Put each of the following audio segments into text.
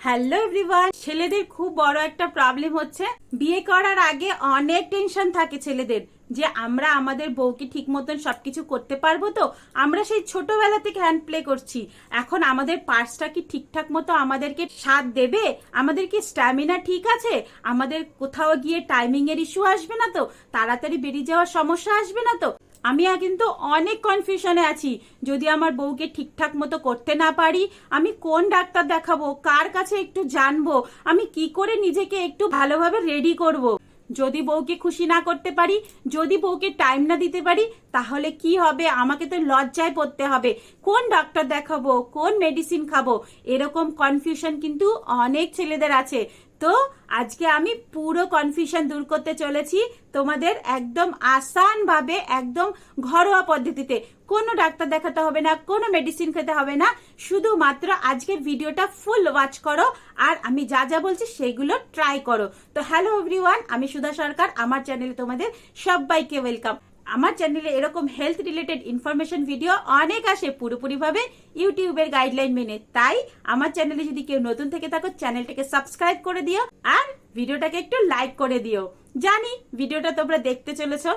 Hello everyone, ছেলেদের খুব বড় একটা প্রবলেম হচ্ছে। বিয়ে করার আগে অনেক টেনশন থাকে ছেলেদের। যে আমরা আমাদের বউকে ঠিক মতন সবকিছু করতে পারব তো? আমরা সেই ছোটবেলা থেকে হ্যান্ড প্লে করছি। এখন আমাদের পার্সটা কি ঠিকঠাক মতো আমাদেরকে সাথ দেবে? আমাদের কি স্ট্যামিনা ঠিক আছে? আমাদের কোথাও গিয়ে টাইমিং এর ইস্যু আসবে না তো? তাড়াতাড়ি বেরিয়ে যাওয়ার সমস্যা আসবে না তো? আমি কিন্তু অনেক কনফিউশনে আছি। যদি আমার বউকে ঠিকঠাক মতো করতে না পারি, আমি কোন ডাক্তার দেখাবো? কার কাছে একটু জানব? আমি কি করে নিজেকে একটু ভালোভাবে রেডি করব। যদি বউকে খুশি না করতে পারি, যদি বউকে টাইম না দিতে পারি, তাহলে কি হবে? আমাকে তো লজ্জায় পড়তে হবে। কোন ডাক্তার দেখাবো? কোন মেডিসিন খাব? এরকম কনফিউশন কিন্তু অনেক ছেলেদের আছে। তো আজকে আমি পুরো কনফিউশন দূর করতে চলেছি তোমাদের একদম আসান ভাবে একদম ঘরোয়া পদ্ধতিতে। কোনো ডাক্তার দেখাতে হবে না, কোনো মেডিসিন খেতে হবে না। শুধুমাত্র আজকের ভিডিওটা ফুল ওয়াচ করো আর আমি যা যা বলছি সেগুলো ট্রাই করো। তো হ্যালো এভরিওয়ান আমি সুধা সরকার, আমার চ্যানেলে তোমাদের সবাইকে ওয়েলকাম আমার চ্যানেলে এরকম হেলথ রিলেটেড ইনফরমেশন ভিডিও অনেক আসে পুরোপুরিভাবে ইউটিউবের গাইডলাইন মেনে। তাই আমার চ্যানেলে যদি কেউ নতুন থেকে থাকো চ্যানেলটাকে সাবস্ক্রাইব করে দিও আর ভিডিওটাকে একটু লাইক করে দিও। জানি ভিডিওটা তোমরা দেখতে চলেছো,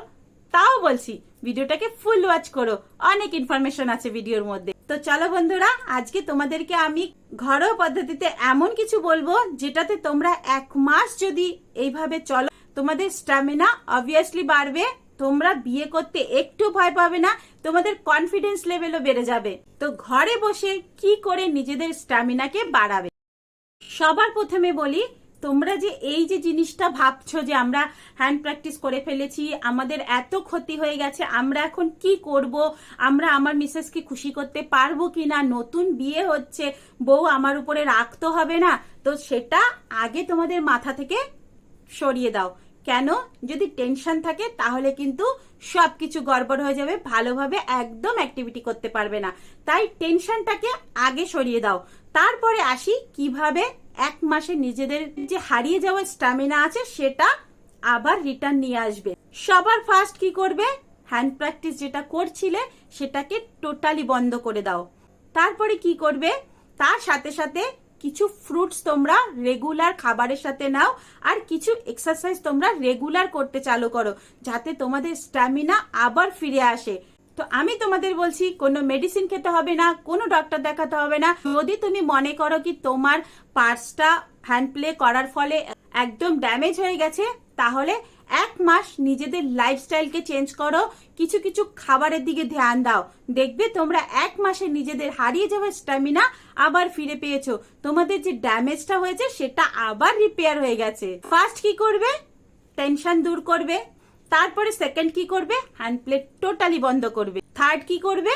তাও বলছি ভিডিওটাকে ফুল ওয়াচ করো। অনেক ইনফরমেশন আছে ভিডিওর মধ্যে। তো চলো বন্ধুরা, আজকে তোমাদেরকে আমি ঘরোয়া পদ্ধতিতে এমন কিছু বলব যেটাতে তোমরা এক মাস যদি এইভাবে চলো, তোমাদের স্ট্যামিনা অবভিয়াসলি বাড়বে। তোমরা বিয়ে করতে একটু ভয় পাবে না, তোমাদের কনফিডেন্স লেভেলও বেড়ে যাবে। তো ঘরে বসে কি করে নিজেদের স্ট্যামিনাকে বাড়াবে? সবার প্রথমে বলি, তোমরা যে এই যে জিনিসটা ভাবছ যে আমরা হ্যান্ড প্র্যাকটিস করে ফেলেছি, আমাদের এত ক্ষতি হয়ে গেছে, আমরা এখন কি করব? আমরা আমার মিসেসকে খুশি করতে পারব কি না নতুন বিয়ে হচ্ছে, বউ আমার উপরে রাখতে হবে না। তো সেটা আগে তোমাদের মাথা থেকে সরিয়ে দাও। কেন? যদি টেনশন থাকে, তাহলে কিন্তু সবকিছু গড়বড় হয়ে যাবে, ভালোভাবে একদম অ্যাক্টিভিটি করতে পারবে না। তাই টেনশনটাকে আগে সরিয়ে দাও। তারপরে আসি কীভাবে এক মাসে নিজেদের যে হারিয়ে যাওয়া স্ট্যামিনা আছে, সেটা আবার রিটার্ন নিয়ে আসবে। সবার ফার্স্ট কি করবে? হ্যান্ড প্র্যাকটিস যেটা করছিলে, সেটাকে টোটালি বন্ধ করে দাও। তারপরে কি করবে? তার সাথে সাথে কিছু ফ্রুটস তোমরা রেগুলার খাবারের সাথে নাও আর কিছু এক্সারসাইজ তোমরা রেগুলার করতে চালু করো, যাতে তোমাদের স্ট্যামিনা আবার ফিরে আসে। তো আমি তোমাদের বলছি, কোনো মেডিসিন খেতে হবে না, কোনো ডক্টর দেখাতে হবে না। যদি তুমি মনে করো কি তোমার পার্সটা হ্যান্ড প্লে করার ফলে একদম ড্যামেজ হয়ে গেছে তাহলে এক মাস নিজেদের লাইফস্টাইলকে চেঞ্জ করো, কিছু কিছু খাবারের দিকে ধ্যান দাও। দেখবে তোমরা এক মাসে নিজেদের হারিয়ে যাওয়া স্ট্যামিনা আবার ফিরে পেয়েছ। তোমাদের যে ড্যামেজটা হয়েছে সেটা আবার রিপেয়ার হয়ে গেছে। ফার্স্ট কি করবে? টেনশন দূর করবে। তারপরে সেকেন্ড কি করবে? হ্যান্ড প্লেট টোটালি বন্ধ করবে। থার্ড কি করবে?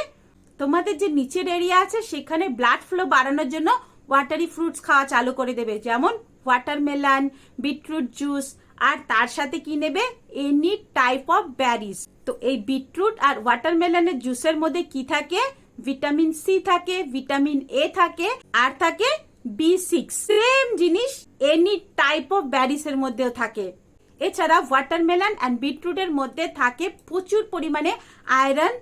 তোমাদের যে নিচের এরিয়া আছে, সেখানে ব্লাড ফ্লো বাড়ানোর জন্য ওয়াটারি ফ্রুটস খাওয়া চালু করে দেবে। যেমন ওয়াটারমেলন বিটরুট জুস আর তার সাথে কি নেবে? এনি টাইপ অফ ব্যারিজ তো এই বিটরুট আর ওয়াটারমেলনের জুসের মধ্যে কি থাকে? ভিটামিন সি থাকে ভিটামিন এ থাকে, আর থাকে বি সিক্স সেম জিনিস এনি টাইপ অফ ব্যারিসের মধ্যেও থাকে। এছাড়া ওয়াটারমেলন অ্যান্ড বিটরুটের মধ্যে থাকে প্রচুর পরিমাণে আয়রন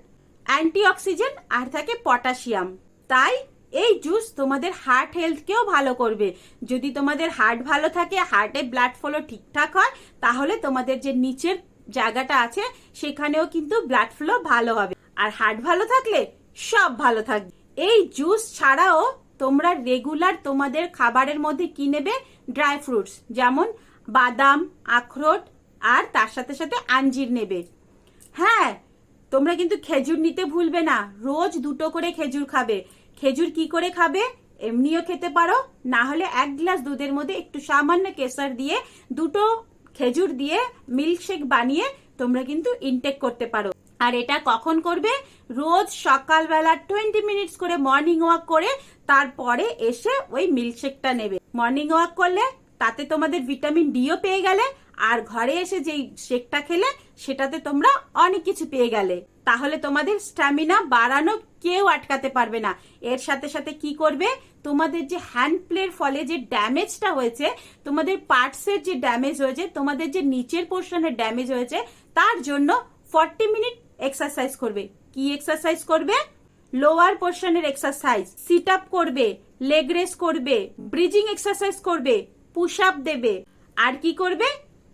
অ্যান্টিঅক্সিজেন আর থাকে পটাশিয়াম তাই এই জুস তোমাদের হার্ট হেলথকেও ভালো করবে। যদি তোমাদের হার্ট ভালো থাকে হার্টে ব্লাড ফ্লো ঠিকঠাক হয়, তাহলে তোমাদের যে নিচের জায়গাটা আছে, সেখানেও কিন্তু ব্লাড ফ্লো ভালো হবে। আর হার্ট ভালো থাকলে সব ভালো থাকবে। এই জুস ছাড়াও তোমরা রেগুলার তোমাদের খাবারের মধ্যে কি নেবে? ড্রাই ফ্রুটস যেমন বাদাম, আখরোট, আর তার সাথে সাথে আঞ্জির নেবে। হ্যাঁ তোমরা কিন্তু খেজুর নিতে ভুলবে না। রোজ দুটো করে খেজুর খাবে। খেজুর কি করে খাবে? এমনিও খেতে পারো। না হলে এক গ্লাস দুধের মধ্যে একটু সামান্য কেসার দিয়ে, দুটো খেজুর দিয়ে মিল্কশেক বানিয়ে তোমরা কিন্তু ইনটেক করতে পারো। আর এটা কখন করবে? রোজ সকালবেলা টোয়েন্টি মিনিটস করে মর্নিং ওয়াক করে তারপরে এসে ওই মিল্কশেকটা নেবে। মর্নিং ওয়াক করলে তাতে তোমাদের ভিটামিন ডিও পেয়ে গেলে, আর ঘরে এসে যেই শেকটা খেলে সেটাতে তোমরা অনেক কিছু পেয়ে গেলে। তাহলে তোমাদের স্ট্যামিনা বাড়ানো কেউ আটকাতে পারবে না। এর সাথে সাথে কি করবে? তোমাদের যে হ্যান্ড প্লের ফলে যে ড্যামেজটা হয়েছে, তোমাদের পার্টসের যে ড্যামেজ হয়েছে, তোমাদের যে নিচের পোর্শনের ড্যামেজ হয়েছে, তার জন্য ফর্টি মিনিট এক্সারসাইজ করবে। কি এক্সারসাইজ করবে? লোয়ার পোর্শনের এক্সারসাইজ সিট আপ করবে লেগ রেস করবে ব্রিজিং এক্সারসাইজ করবে পুশ আপ দেবে। আর কি করবে?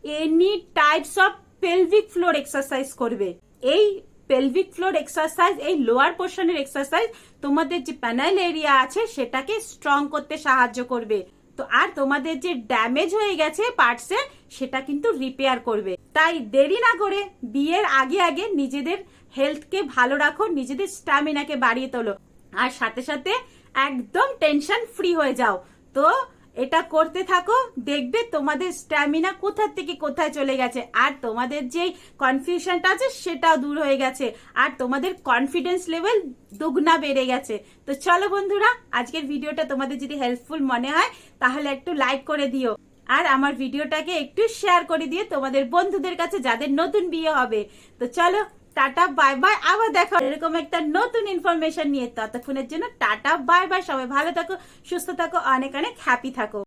Any types of pelvic floor exercise করবে। এই পেলভিক ফ্লোর এক্সারসাইজ এই লোয়ার পোর্শনের এক্সারসাইজ তোমাদের যে প্যানাল এরিয়া আছে, সেটাকে স্ট্রং করতে সাহায্য করবে। তো আর তোমাদের যে ড্যামেজ হয়ে গেছে পার্টসে সেটা কিন্তু রিপেয়ার করবে। তাই দেরি না করে বিয়ের আগে আগে নিজেদের হেলথকে ভালো রাখো, নিজেদের স্ট্যামিনাকে বাড়িয়ে তোলো। আর সাথে সাথে একদম টেনশন ফ্রি হয়ে যাও। তো এটা করতে থাকো, দেখবে তোমাদের স্ট্যামিনা কোথা থেকে কোথায় চলে গেছে, আর তোমাদের যে কনফিউশনটা আছে সেটাও দূর হয়ে গেছে, আর তোমাদের কনফিডেন্স লেভেল দুগুনা বেড়ে গেছে। তো চলো বন্ধুরা, আজকের ভিডিওটা তোমাদের যদি হেল্পফুল মনে হয়, তাহলে একটু লাইক করে দিও। আর আমার ভিডিওটাকে একটু শেয়ার করে দিয়ে তোমাদের বন্ধুদের কাছে যাদের নতুন বিয়ে হবে। তো চলো টাটা, বাই বাই। আবার দেখা এরকম একটা নতুন ইনফরমেশন নিয়ে ততক্ষণের জন্য টাটা, বাই বাই। সবাই ভালো থাকো, সুস্থ থাকো, অনেক অনেক হ্যাপি থাকো।